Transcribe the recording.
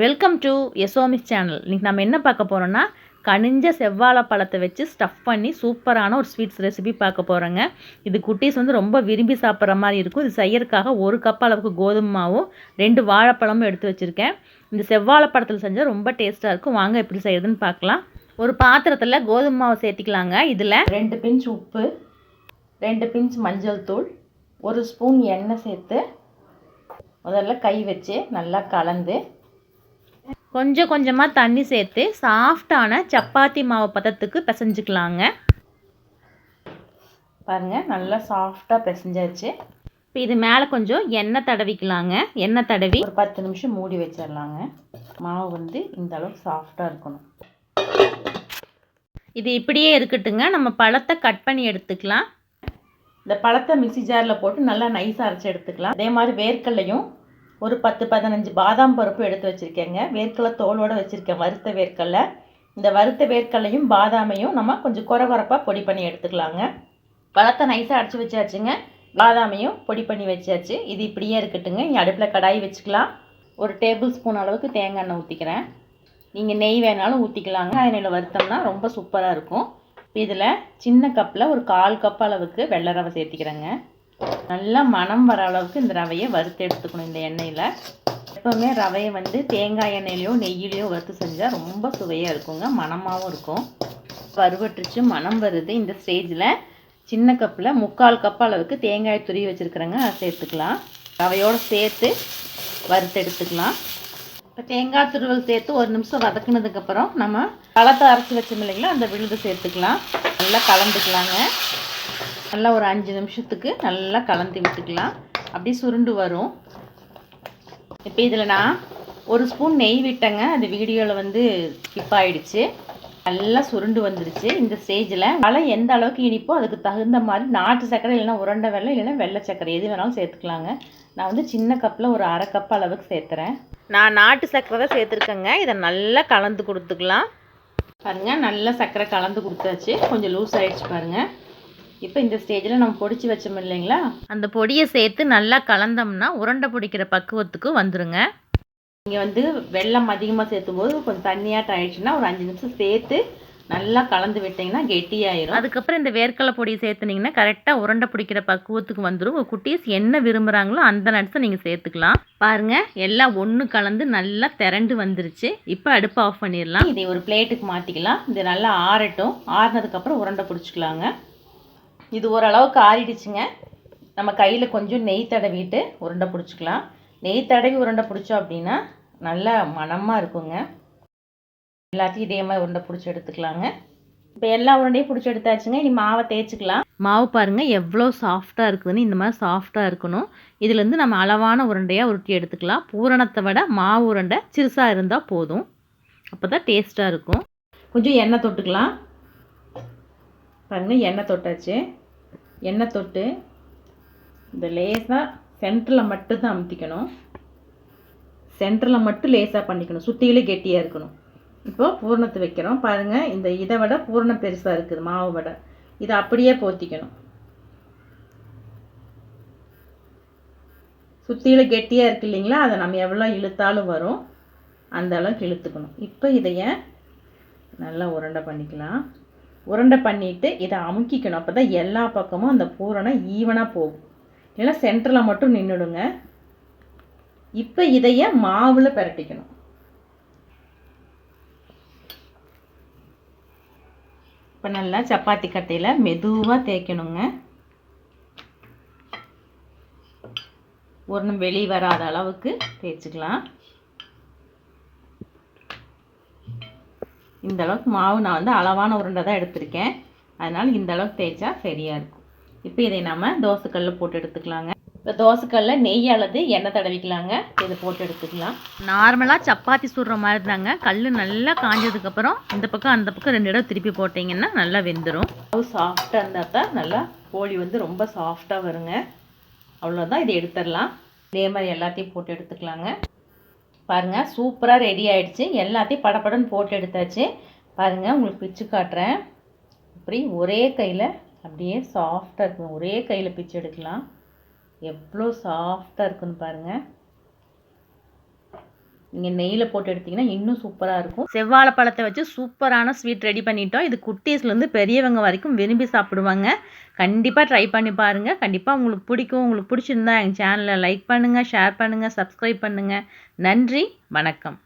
Welcome to எசோமிஸ் channel இன்றைக்கி நம்ம என்ன பார்க்க போகிறோன்னா கனிஞ்ச செவ்வாழை பழத்தை வச்சு ஸ்டஃப் பண்ணி சூப்பரான ஒரு ஸ்வீட்ஸ் ரெசிபி பார்க்க போகிறோங்க இது குட்டீஸ் வந்து ரொம்ப விரும்பி சாப்பிட்ற மாதிரி இருக்கும். இது செய்யறதுக்காக ஒரு கப் அளவுக்கு கோதுமை மாவும் ரெண்டு வாழைப்பழமும் எடுத்து வச்சுருக்கேன். இந்த செவ்வாழை பழத்தில் செஞ்சால் ரொம்ப டேஸ்ட்டாக இருக்கும். வாங்க எப்படி செய்யறதுன்னு பார்க்கலாம். ஒரு பாத்திரத்தில் கோதுமை மாவை சேர்த்திக்கலாங்க. இதில் ரெண்டு பிஞ்ச் உப்பு ரெண்டு பிஞ்ச் மஞ்சள் தூள் ஒரு ஸ்பூன் எண்ணெய் சேர்த்து முதல்ல கை வச்சு நல்லா கலந்து கொஞ்சம் கொஞ்சமாக தண்ணி சேர்த்து சாஃப்டான சப்பாத்தி மாவு பதத்துக்கு பிசைஞ்சுக்கலாங்க. பாருங்கள் நல்லா சாஃப்டாக பிசைஞ்சாச்சு. இப்போ இது மேலே கொஞ்சம் எண்ணெய் தடவிக்கலாங்க. எண்ணெய் தடவி ஒரு பத்து நிமிஷம் மூடி வச்சிடலாங்க மாவு வந்து இந்த அளவுக்கு சாஃப்டாக இருக்கணும். இது இப்படியே இருக்கட்டுங்க. நம்ம பழத்தை கட் பண்ணி எடுத்துக்கலாம். இந்த பழத்தை மிக்சி ஜாரில் போட்டு நல்லா நைஸாக அரைச்சி எடுத்துக்கலாம். அதே மாதிரி வேர்க்கல்லையும் ஒரு பத்து பதினஞ்சு பாதாம் பருப்பு எடுத்து வச்சுருக்கேங்க. வேர்க்கடலை தோலோடு வச்சுருக்கேன் வறுத்த வேர்க்கடலை. இந்த வறுத்த வேர்க்கடலையும் பாதாமையும் நம்ம கொஞ்சம் குறை குறைப்பாக பொடி பண்ணி எடுத்துக்கலாங்க. பழத்தை நைஸாக அடித்து வச்சாச்சுங்க. பாதாமையும் பொடி பண்ணி வச்சாச்சு. இது இப்படியே இருக்கட்டுங்க. இங்கே அடுப்பில் கடாய் வச்சுக்கலாம். ஒரு டேபிள் ஸ்பூன் அளவுக்கு தேங்காய் எண்ணெய் ஊற்றிக்கிறேன் நீங்கள் நெய் வேணாலும் ஊற்றிக்கலாங்க எண்ணெயில் வறுத்தோம்னா ரொம்ப சூப்பராக இருக்கும். இதில் சின்ன கப்பில் ஒரு கால் கப் அளவுக்கு வெள்ளை ரவை சேர்த்திக்கிறேங்க. நல்லா மணம் வர அளவுக்கு இந்த ரவையை வறுத்து எடுத்துக்கணும் இந்த எண்ணெயில். எப்போவுமே ரவையை வந்து தேங்காய் எண்ணெயிலையோ நெய்யிலையோ வறுத்து செஞ்சால் ரொம்ப சுவையாக இருக்குங்க. மணமாகவும் இருக்கும். வறுவட்டுச்சு மணம் வருது. இந்த ஸ்டேஜில் சின்ன கப்பில் முக்கால் கப் அளவுக்கு தேங்காய் துருவி வச்சுருக்குறேங்க. அதை சேர்த்துக்கலாம். ரவையோடு சேர்த்து வறுத்து எடுத்துக்கலாம். இப்போ தேங்காய் துருவல் சேர்த்து ஒரு நிமிஷம் வதக்குனதுக்கப்புறம் நம்ம பழத்தை அரைச்சி வச்சோம் இல்லைங்களா? அந்த விழுது சேர்த்துக்கலாம். நல்லா கலந்துக்கலாங்க. நல்லா ஒரு அஞ்சு நிமிஷத்துக்கு நல்லா கலந்து விட்டுக்கலாம். அப்படி சுருண்டு வரும். இப்போ இதில் நான் ஒரு ஸ்பூன் நெய் விட்டேங்க. அந்த வீடியோவில் வந்து ஸ்கிப் ஆகிடுச்சு நல்லா சுருண்டு வந்துருச்சு. இந்த ஸ்டேஜில் மழை எந்த அளவுக்கு இனிப்போ அதுக்கு தகுந்த மாதிரி நாட்டு சர்க்கரை இல்லைன்னா உருண்டை வெள்ளை இல்லைன்னா வெள்ளை சர்க்கரை எது வேணாலும் சேர்த்துக்கலாங்க. நான் வந்து சின்ன கப்பில் ஒரு அரை கப் அளவுக்கு சேர்த்துறேன். நான் நாட்டு சர்க்கரை தான் சேர்த்துருக்கேங்க. இதை நல்லா கலந்து கொடுத்துக்கலாம். பாருங்கள் நல்லா சர்க்கரை கலந்து கொடுத்தாச்சு. கொஞ்சம் லூஸ் ஆகிடுச்சு பாருங்கள் இப்போ இந்த ஸ்டேஜில் நம்ம பொடிச்சு வச்சோம் இல்லைங்களா? அந்த பொடியை சேர்த்து நல்லா கலந்தோம்னா உருண்டை பிடிக்கிற பக்குவத்துக்கு வந்துருங்க. நீங்கள் வந்து வெள்ளம் அதிகமாக சேர்த்தும் போது கொஞ்சம் தண்ணியாட்டம் ஆயிடுச்சுன்னா ஒரு அஞ்சு நிமிஷம் சேர்த்து நல்லா கலந்து விட்டிங்கன்னா கெட்டியாயிரும். அதுக்கப்புறம் இந்த வேர்க்கடலை பொடியை சேர்த்துனீங்கன்னா கரெக்டாக உருண்டை பிடிக்கிற பக்குவத்துக்கு வந்துடும் உங்கள் குட்டீஸ் என்ன விரும்புகிறாங்களோ அந்த நட்ஸை நீங்கள் சேர்த்துக்கலாம். பாருங்கள் எல்லாம் ஒன்று கலந்து நல்லா திரண்டு வந்துருச்சு. இப்போ அடுப்பு ஆஃப் பண்ணிடலாம். இதை ஒரு பிளேட்டுக்கு மாற்றிக்கலாம் இது நல்லா ஆறட்டும். ஆறினதுக்கப்புறம் உருண்டை பிடிச்சிக்கலாங்க. இது ஓரளவுக்கு ஆறிடுச்சுங்க. நம்ம கையில் கொஞ்சம் நெய் தடவிட்டு உருண்டை பிடிச்சிக்கலாம். நெய் தடவி உருண்டை பிடிச்சோம் அப்படின்னா நல்லா மணமாக இருக்குங்க. எல்லாத்தையும் இதே மாதிரி உருண்டை பிடிச்சி எடுத்துக்கலாங்க. இப்போ எல்லா உருண்டையும் பிடிச்சி எடுத்தாச்சுங்க. இனி மாவை தேய்ச்சிக்கலாம். மாவு பாருங்கள் எவ்வளோ சாஃப்டாக இருக்குதுன்னு இந்த மாதிரி சாஃப்டாக இருக்கணும். இதுலேருந்து நம்ம அளவான உருண்டையாக உருட்டி எடுத்துக்கலாம். பூரணத்தை விட மாவு உருண்டை சிறுசாக இருந்தால் போதும். அப்போ தான் டேஸ்ட்டாக இருக்கும். கொஞ்சம் எண்ணெய் தொட்டுக்கலாம். பாருங்கள் எண்ணெய் தொட்டாச்சு. எண்ணெய் தொட்டு இந்த லேசாக சென்டரில் மட்டும் தான் அமுத்திக்கணும். சென்டரில் மட்டும் லேசாக பண்ணிக்கணும். சுற்றியிலே கெட்டியாக இருக்கணும். இப்போது பூரணத்தை வைக்கிறோம். பாருங்கள் இந்த இதை விட பூரணம் பெருசாக இருக்குது மாவு வடை. இதை அப்படியே போத்திக்கணும். சுற்றியில் கெட்டியாக இருக்கு இல்லைங்களா? அதை நம்ம எவ்வளோ இழுத்தாலும் வரும். அந்த அளவுக்கு இழுத்துக்கணும். இப்போ இதைய நல்லா உருண்டை பண்ணிக்கலாம். உருண்டை பண்ணிவிட்டு இதை அமுக்கிக்கணும். அப்போ தான் எல்லா பக்கமும் அந்த பூரணம் ஈவனாக போகும். இல்லைன்னா சென்டரில் மட்டும் நின்றுடுங்க இப்போ இதைய மாவில் பிரட்டிக்கணும். இப்போ நல்லா சப்பாத்தி கட்டையில் மெதுவாக தேய்க்கணுங்க. ஒன்றும் வெளியே வராத அளவுக்கு தேய்ச்சிக்கலாம். இந்த அளவுக்கு மாவு நான் வந்து அளவான உருண்டை தான் எடுத்திருக்கேன். அதனால் இந்த அளவுக்கு தேய்ச்சா சரியாக இருக்கும். இப்போ இதை நம்ம தோசைக்கல்லில் போட்டு எடுத்துக்கலாங்க. இப்போ தோசைக்கல்லில் நெய் அல்லது எண்ணெய் தடவிக்கலாங்க. இதை போட்டு எடுத்துக்கலாம். நார்மலாக சப்பாத்தி சுடுற மாதிரி தாங்க. கல் நல்லா காஞ்சதுக்கப்புறம் இந்த பக்கம் அந்த பக்கம் ரெண்டு இடம் திருப்பி போட்டிங்கன்னா நல்லா வெந்துடும் மாவு சாஃப்டாக இருந்தால் தான் நல்லா கோழி வந்து ரொம்ப சாஃப்டாக வருங்க. அவ்வளோதான் இதை எடுத்துடலாம். இதே மாதிரி எல்லாத்தையும் போட்டு எடுத்துக்கலாங்க. பாருங்கள் சூப்பராக ரெடி ஆகிடுச்சு எல்லாத்தையும் படப்படன்னு போட்டு எடுத்தாச்சு. பாருங்கள் உங்களுக்கு பிச்சு காட்டுறேன். இப்படி ஒரே கையில் அப்படியே சாஃப்டாக இருக்கும் ஒரே கையில் பிச்சு எடுக்கலாம். எவ்வளோ சாஃப்டாக இருக்குன்னு பாருங்கள் நீங்கள் நெய்யில் போட்டு எடுத்திங்கன்னா இன்னும் சூப்பராக இருக்கும். செவ்வாழை பழத்தை வச்சு சூப்பரான ஸ்வீட் ரெடி பண்ணிட்டோம். இது குட்டீஸ்லேருந்து பெரியவங்க வரைக்கும் விரும்பி சாப்பிடுவாங்க. கண்டிப்பாக ட்ரை பண்ணி பாருங்கள் கண்டிப்பாக உங்களுக்கு பிடிக்கும். உங்களுக்கு பிடிச்சிருந்தா எங்கள் சேனலை லைக் பண்ணுங்கள் ஷேர் பண்ணுங்கள் சப்ஸ்கிரைப் பண்ணுங்கள் நன்றி வணக்கம்.